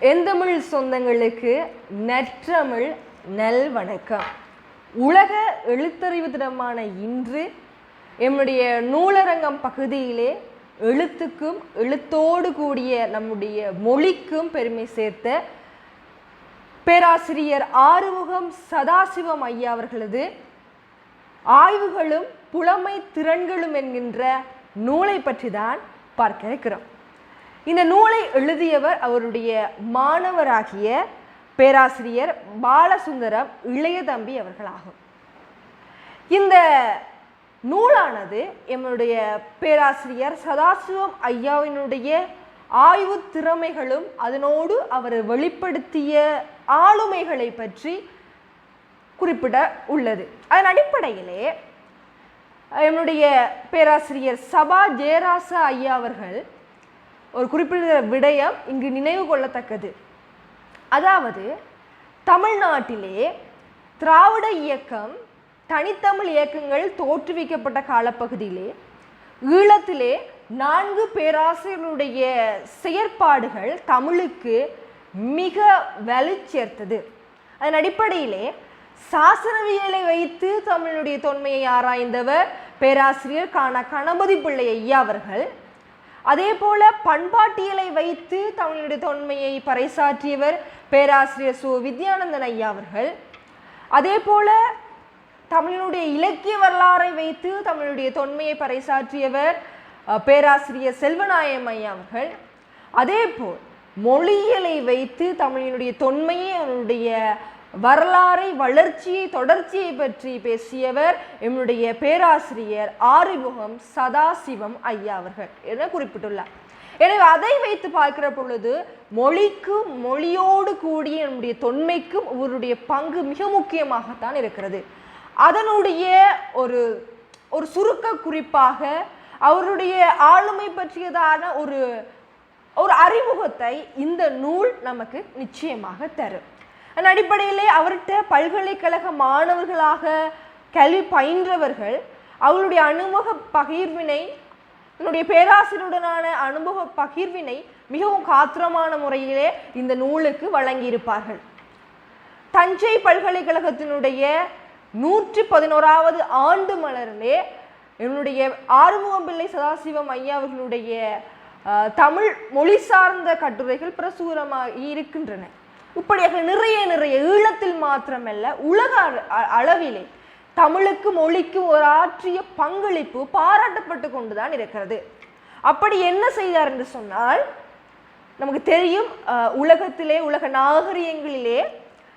எந்தமிழ் சொந்தங்களுக்கு நற்றமிழ் நல் வணக்கம் உலக எழுத்தறிவு தினமான இன்று எம்முடைய நூலரங்கம் பகுதியிலே எழுத்துக்கும் எழுத்தோடு கூடிய நம்முடைய மொழிக்கும் பெருமை சேர்த்த பேராசிரியர் ஆறுமுகம் சதாசிவம் ஐயா அவர்களது ஆய்வுகளும் புலமை திறன்களும் என்கின்ற நூலை பற்றி தான் பார்க்க இருக்கிறோம். இந்த நூலை எழுதியவர் அவருடைய மாணவராகிய பேராசிரியர் பாலசுந்தரம் இளையதம்பி அவர்களாகும். இந்த நூலானது எம்முடைய பேராசிரியர் சதாசிவம் ஐயாவினுடைய ஆய்வு திறமைகளும் அதனோடு அவர் வெளிப்படுத்திய ஆளுமைகளை பற்றி குறிப்பிட உள்ளது. அதன் அடிப்படையிலே என்னுடைய பேராசிரியர் சபா ஜெயராச ஐயா அவர்கள் ஒரு குறிப்பிட்ட விடயம் இங்கு நினைவு கொள்ளத்தக்கது. அதாவது தமிழ்நாட்டிலே திராவிட இயக்கம் தனித்தமிழ் இயக்கங்கள் தோற்றுவிக்கப்பட்ட காலப்பகுதியிலே ஈழத்திலே நான்கு பேராசிரியர்களுடைய செயற்பாடுகள் தமிழுக்கு மிக வலு சேர்த்தது அதன் அடிப்படையிலே சாசனவியலை வைத்து தமிழுடைய தொன்மையை ஆராய்ந்தவர் பேராசிரியர் காண கணபதி பிள்ளை ஐயா அவர்கள் அதே போல பண்பாட்டியலை வைத்து தமிழுடைய தொன்மையை பறைசாற்றியவர் பேராசிரியர் சு. வித்யானந்தன் ஐயா அவர்கள். அதே போல தமிழினுடைய இலக்கிய வரலாறை வைத்து தமிழுடைய தொன்மையை பறைசாற்றியவர் பேராசிரியர் செல்வநாயம் ஐயா அவர்கள். அதே போல் மொழியியலை வைத்து தமிழினுடைய தொன்மையை அவனுடைய வரலாறை வளர்ச்சியை தொடர்ச்சியை பற்றி பேசியவர் எம்முடைய பேராசிரியர் ஆறிமுகம் சதாசிவம் ஐயா அவர்கள் என குறிப்பிட்டுள்ளார். எனவே அதை வைத்து பார்க்கிற பொழுது மொழிக்கும் மொழியோடு கூடிய நம்முடைய தொன்மைக்கும் இவருடைய பங்கு மிக முக்கியமாகத்தான் இருக்கிறது. அதனுடைய ஒரு ஒரு சுருக்க குறிப்பாக அவருடைய ஆளுமை பற்றியதான ஒரு ஒரு அறிமுகத்தை இந்த நூல் நமக்கு நிச்சயமாக தரும். அதன் அடிப்படையிலே அவர்கிட்ட பல்கலைக்கழக மாணவர்களாக கல்வி பயின்றவர்கள் அவர்களுடைய அனுபவ பகிர்வினை என்னுடைய பேராசிரியருடனான அனுபவ பகிர்வினை மிகவும் காத்திரமான முறையிலே இந்த நூலுக்கு வழங்கியிருப்பார்கள். தஞ்சை பல்கலைக்கழகத்தினுடைய நூற்றி பதினோராவது ஆண்டு மலரிலே என்னுடைய ஆறுமுகம் பிள்ளை சதாசிவம் ஐயா அவர்களுடைய தமிழ் மொழி சார்ந்த கட்டுரைகள் பிரசுரமாகி இருக்கின்றன. இப்படியாக நிறைய நிறைய ஈழத்தில் மாத்திரமல்ல உலக அள- அ- அளவிலே தமிழுக்கு மொழிக்கும் ஒரு ஆற்றிய பங்களிப்பு பாராட்டப்பட்டு கொண்டுதான் இருக்கிறது. அப்படி என்ன செய்தார் என்று சொன்னால் நமக்கு தெரியும் உலகத்திலே உலக நாகரிகங்களிலே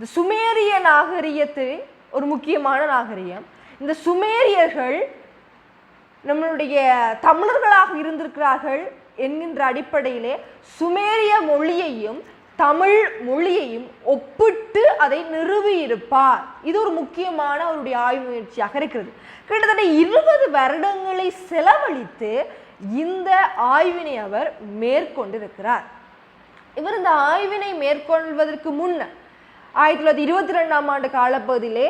இந்த சுமேரிய நாகரிகத்து ஒரு முக்கியமான நாகரிகம். இந்த சுமேரியர்கள் நம்மளுடைய தமிழர்களாக இருந்திருக்கிறார்கள் என்கின்ற அடிப்படையிலே சுமேரிய மொழியையும் தமிழ் மொழியையும் ஒப்பிட்டு அதை நிறுவியிருப்பார். இது ஒரு முக்கியமான அவருடைய ஆய்வு முயற்சியாக இருக்கிறது. கிட்டத்தட்ட இருபது வருடங்களை செலவழித்து இந்த ஆய்வினை அவர் மேற்கொண்டிருக்கிறார். இவர் இந்த ஆய்வினை மேற்கொள்வதற்கு முன்ன ஆயிரத்தி தொள்ளாயிரத்தி இருபத்தி ரெண்டாம் ஆண்டு காலப்பகுதியிலே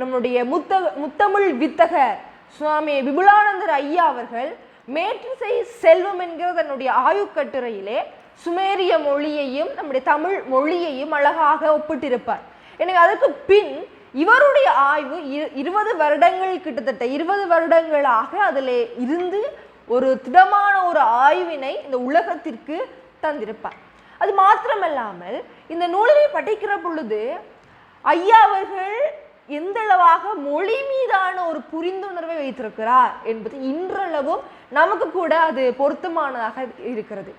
நம்முடைய முத்த முத்தமிழ் வித்தகர் சுவாமி விபுலானந்தர் ஐயா அவர்கள் மேற்றிசை செல்வம் என்கிற தன்னுடைய ஆய்வுக் கட்டுரையிலே சுமேரிய மொழியையும் நம்முடைய தமிழ் மொழியையும் அழகாக ஒப்பிட்டிருப்பார். எனவே அதற்கு பின் இவருடைய ஆய்வு இரு- இருபது வருடங்கள் கிட்டத்தட்ட இருபது வருடங்களாக அதில் இருந்து ஒரு திடமான ஒரு ஆய்வினை இந்த உலகத்திற்கு தந்திருப்பார். அது மாத்திரமல்லாமல் இந்த நூலினை படிக்கிற பொழுது ஐயா அவர்கள் எந்தளவாக மொழி மீதான ஒரு புரிந்துணர்வை வைத்திருக்கிறார் என்பது இன்றளவும் நமக்கு கூட அது பொருத்தமானதாக இருக்கிறது.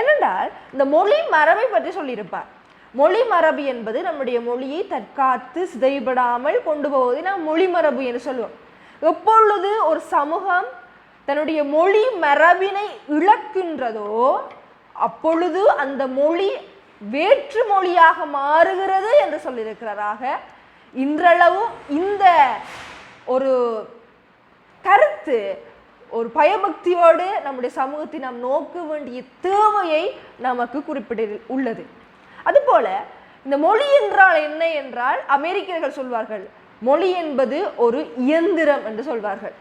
என்னென்றால் இந்த மொழி மரபை பற்றி சொல்லியிருப்பார். மொழி மரபு என்பது நம்முடைய மொழியை தற்காத்து சிதைபடாமல் கொண்டு போவதை நாம் மொழி மரபு என்று சொல்லுவோம். எப்பொழுது ஒரு சமூகம் தன்னுடைய மொழி மரபினை இழக்கின்றதோ அப்பொழுது அந்த மொழி வேற்று மொழியாக மாறுகிறது என்று சொல்லியிருக்கிறாராக. இன்றளவும் இந்த ஒரு கருத்து ஒரு பயபக்தியோடு நம்முடைய சமூகத்தை நாம் நோக்க வேண்டிய தேவையை நமக்கு குறிப்பிட உள்ளது. அதுபோல இந்த மொழி என்றால் என்ன என்றால் அமெரிக்கர்கள் சொல்வார்கள் மொழி என்பது ஒரு இயந்திரம் என்று சொல்வார்கள்.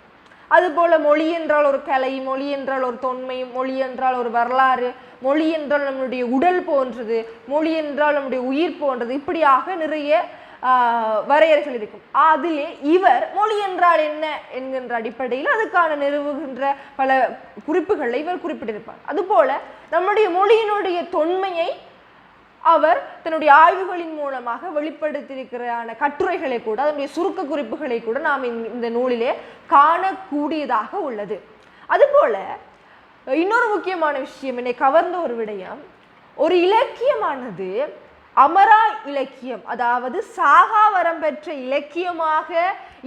அதுபோல மொழி என்றால் ஒரு கலை மொழி என்றால் ஒரு தொன்மை மொழி என்றால் ஒரு வரலாறு மொழி என்றால் நம்முடைய உடல் போன்றது மொழி என்றால் நம்முடைய உயிர் போன்றது இப்படியாக நிறைய வரையறைகள் இருக்கும் அதிலே இவர் மொழி என்றால் என்ன என்கின்ற அடிப்படையில் அதுக்கான நிறுவுகின்ற பல குறிப்புகளை இவர் குறிப்பிட்டிருப்பார். அதுபோல நம்முடைய மொழியினுடைய தொன்மையை அவர் தன்னுடைய ஆய்வுகளின் மூலமாக வெளிப்படுத்தியிருக்கிறான கட்டுரைகளை கூட அதனுடைய சுருக்க குறிப்புகளை கூட நாம் இந்த- இந்த நூலிலே காணக்கூடியதாக உள்ளது. அதுபோல இன்னொரு முக்கியமான விஷயம் என்னை கவர்ந்த ஒரு விடயம் ஒரு இலக்கியமானது அமரா இலக்கியம் அதாவது சாகாவரம் பெற்ற இலக்கியமாக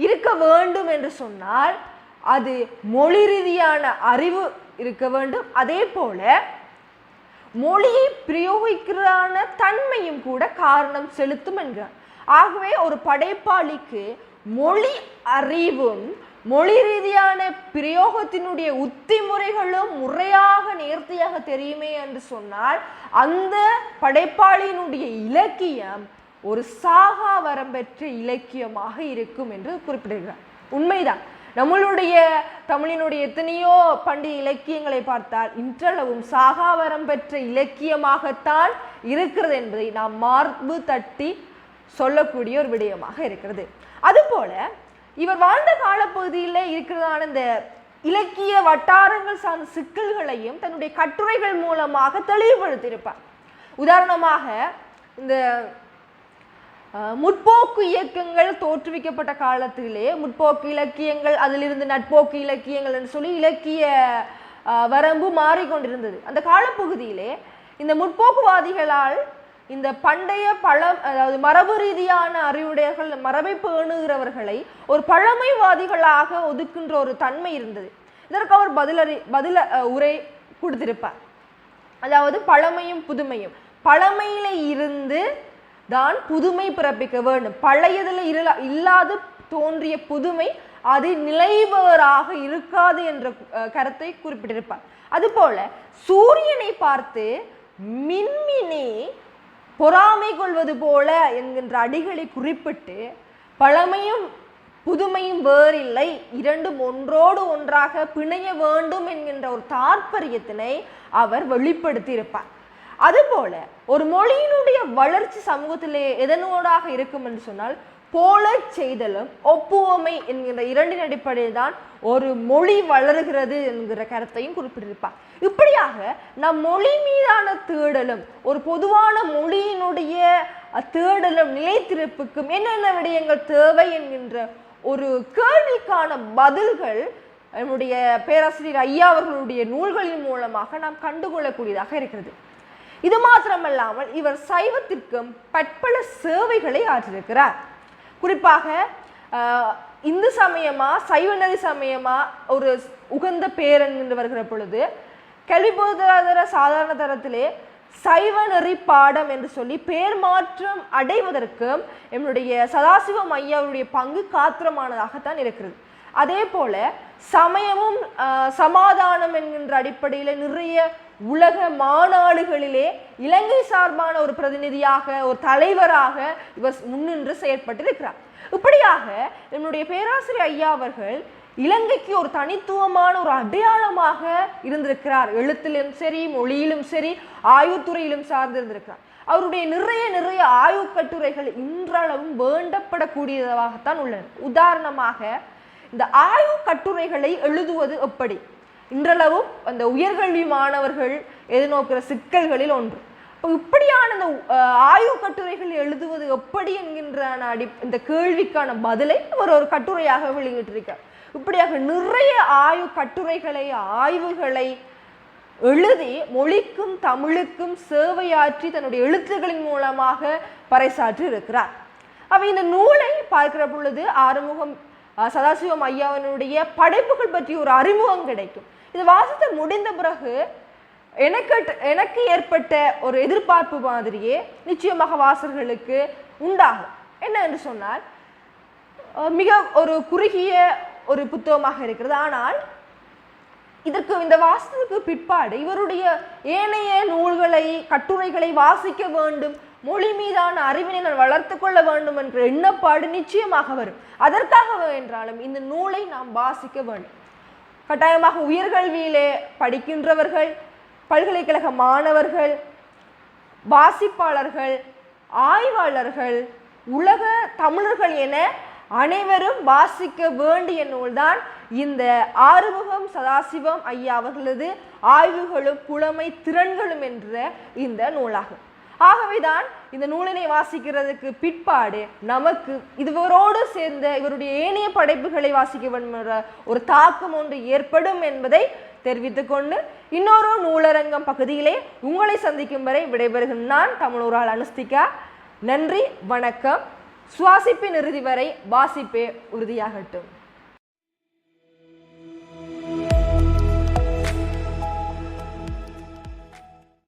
இருக்க வேண்டும் என்று சொன்னால் அது மொழி ரீதியான அறிவு இருக்க வேண்டும். அதே போல மொழியை பிரயோகிக்கிறான தன்மையும் கூட காரணம் செலுத்தும் என்கிறார். ஆகவே ஒரு படைப்பாளிக்கு மொழி அறிவும் மொழி ரீதியான பிரயோகத்தினுடைய உத்தி முறைகளும் முறையாக நேர்த்தியாக தெரியுமே என்று சொன்னால் அந்த படைப்பாளியினுடைய இலக்கியம் ஒரு சாகா வரம்பெற்ற இலக்கியமாக இருக்கும் என்று குறிப்பிடுகிறார். உண்மைதான். நம்மளுடைய தமிழினுடைய எத்தனையோ பண்டிகை இலக்கியங்களை பார்த்தால் இன்றளவும் சாகாவரம் பெற்ற இலக்கியமாகத்தான் இருக்கிறது என்பதை நாம் மார்பு தட்டி சொல்லக்கூடிய ஒரு விடயமாக இருக்கிறது. அதுபோல இவர் வாழ்ந்த காலப்பகுதியில் இருக்கிறதான இந்த இலக்கிய வட்டாரங்கள் சார்ந்த சிக்கல்களையும் தன்னுடைய கட்டுரைகள் மூலமாக தெளிவுபடுத்தியிருப்பார். உதாரணமாக இந்த முற்போக்கு இயக்கங்கள் தோற்றுவிக்கப்பட்ட காலத்திலே முற்போக்கு இலக்கியங்கள் அதிலிருந்து நட்போக்கு இலக்கியங்கள் என்று சொல்லி இலக்கிய வரம்பு மாறிக்கொண்டிருந்தது. அந்த காலப்பகுதியிலே இந்த முற்போக்குவாதிகளால் இந்த பண்டைய பழம் அதாவது மரபு ரீதியான அறிவுடையர்கள் மரபை பேணுகிறவர்களை ஒரு பழமைவாதிகளாக ஒதுக்கின்ற ஒரு தன்மை இருந்தது. இதற்கு அவர் பதிலறி பதில உரை கொடுத்திருப்பார். அதாவது பழமையும் புதுமையும். பழமையில இருந்து தான் புதுமை பிறப்பிக்க வேண்டும். பழையதில் இருல இல்லாது தோன்றிய புதுமை அது நிலைபவராக இருக்காது என்ற கருத்தை குறிப்பிட்டிருப்பார். அதுபோல சூரியனை பார்த்து மின்மினே பொறாமை கொள்வது போல என்கின்ற அடிகளை குறிப்பிட்டு பழமையும் புதுமையும் வேறில்லை. இரண்டும் ஒன்றோடு ஒன்றாக பிணைய வேண்டும் என்கின்ற ஒரு தாற்பரியத்தினை அவர் வெளிப்படுத்தியிருப்பார். அதுபோல ஒரு மொழியினுடைய வளர்ச்சி சமூகத்திலே எதனோடாக இருக்கும் என்று சொன்னால் போலச் செய்தலும் ஒப்புவமை என்கிற இரண்டின் அடிப்படையில் தான் ஒரு மொழி வளருகிறது என்கிற கருத்தையும் குறிப்பிட்டிருப்பார். இப்படியாக நம் மொழி மீதான தேடலும் ஒரு பொதுவான மொழியினுடைய தேடலும் நிலைத்திருப்புக்கும் என்னென்ன விடயங்கள் தேவை என்கின்ற ஒரு கேள்விக்கான பதில்கள் நம்முடைய பேராசிரியர் ஐயா அவர்களுடைய நூல்களின் மூலமாக நாம் கண்டுகொள்ளக்கூடியதாக இருக்கிறது. இது மாத்திரமல்லாமல் இவர் சைவத்திற்கும் பற்பல சேவைகளை ஆற்றியிருக்கிறார். குறிப்பாக இந்து சமயமா சைவநெறி சமயமா ஒரு உகந்த பேரன் என்று வருகிற பொழுது கல்வி பொருளாதார சாதாரண தரத்திலே சைவ நெறி பாடம் என்று சொல்லி பேர் மாற்றம் அடைவதற்கு என்னுடைய சதாசிவம் ஐயாவுடைய பங்கு காத்திரமானதாகத்தான் இருக்கிறது. அதே போல சமயமும் சமாதானம் என்கின்ற அடிப்படையில் நிறைய உலக மாநாடுகளிலே இலங்கை சார்பான ஒரு பிரதிநிதியாக ஒரு தலைவராக இவர் முன்னின்று செயற்பட்டிருக்கிறார். இப்படியாக என்னுடைய பேராசிரியர் ஐயா அவர்கள் இலங்கைக்கு ஒரு தனித்துவமான ஒரு அடையாளமாக இருந்திருக்கிறார். எழுத்திலும் சரி மொழியிலும் சரி ஆய்வுத்துறையிலும் சார்ந்திருந்திருக்கிறார். அவருடைய நிறைய நிறைய ஆய்வு கட்டுரைகள் இன்றளவும் வேண்டப்படக்கூடியதாகத்தான் உள்ளன. உதாரணமாக இந்த ஆய்வு கட்டுரைகளை எழுதுவது எப்படி? இன்றளவும் அந்த உயர்கல்வி மாணவர்கள் எதிர்நோக்கிற சிக்கல்களில் ஒன்று. இப்போ இப்படியான இந்த ஆய்வு கட்டுரைகள் எழுதுவது எப்படி என்கின்ற அடி இந்த கேள்விக்கான பதிலை அவர் ஒரு கட்டுரையாக வெளியிட்டிருக்கார். இப்படியாக நிறைய ஆய்வு கட்டுரைகளை ஆய்வுகளை எழுதி மொழிக்கும் தமிழுக்கும் சேவையாற்றி தன்னுடைய எழுத்துக்களின் மூலமாக பறைசாற்றி இருக்கிறார் அவ இந்த நூலை பார்க்கிற பொழுது ஆறுமுகம் சதாசிவம் ஐயாவினுடைய படைப்புகள் பற்றி ஒரு அறிமுகம் கிடைக்கும். இது வாசித்து முடிந்த பிறகு எனக்கு எனக்கு ஏற்பட்ட ஒரு எதிர்பார்ப்பு மாதிரியே நிச்சயமாக வாசகர்களுக்கு உண்டாகும். என்ன என்று சொன்னால் மிக ஒரு குறுகிய ஒரு புத்தகமாக இருக்கிறது. ஆனால் இதற்கு இந்த வாசத்துக்கு பிற்பாடு இவருடைய ஏனைய நூல்களை கட்டுரைகளை வாசிக்க வேண்டும் மொழி மீதான அறிவினை நான் வளர்த்து கொள்ள வேண்டும் என்ற எண்ணப்பாடு நிச்சயமாக வரும். அதற்காக என்றாலும் இந்த நூலை நாம் வாசிக்க வேண்டும். கட்டாயமாக உயர்கல்வியிலே படிக்கின்றவர்கள் பல்கலைக்கழக மாணவர்கள் வாசிப்பாளர்கள் ஆய்வாளர்கள் உலக தமிழர்கள் என அனைவரும் வாசிக்க வேண்டிய நூல்தான் இந்த ஆறுமுகம் சதாசிவம் ஐயா அவர்களது ஆய்வுகளும் புலமை திறன்களும் என்ற இந்த நூலாகும். ஆகவேதான் இந்த நூலினை வாசிக்கிறதுக்கு பிற்பாடு நமக்கு இதுவரோடு சேர்ந்த இவருடைய ஏனைய படைப்புகளை வாசிக்க வேண்டும் என்ற ஒரு தாக்கம் ஒன்று ஏற்படும் என்பதை தெரிவித்துக் கொண்டு இன்னொரு நூலரங்கம் பகுதியிலே உங்களை சந்திக்கும் வரை விடைபெறுகிறேன். நான் தமிழூரால் அனுஸ்திகா நன்றி வணக்கம். சுவாசிப்பின் இறுதி வரை வாசிப்பே உறுதியாகட்டும்.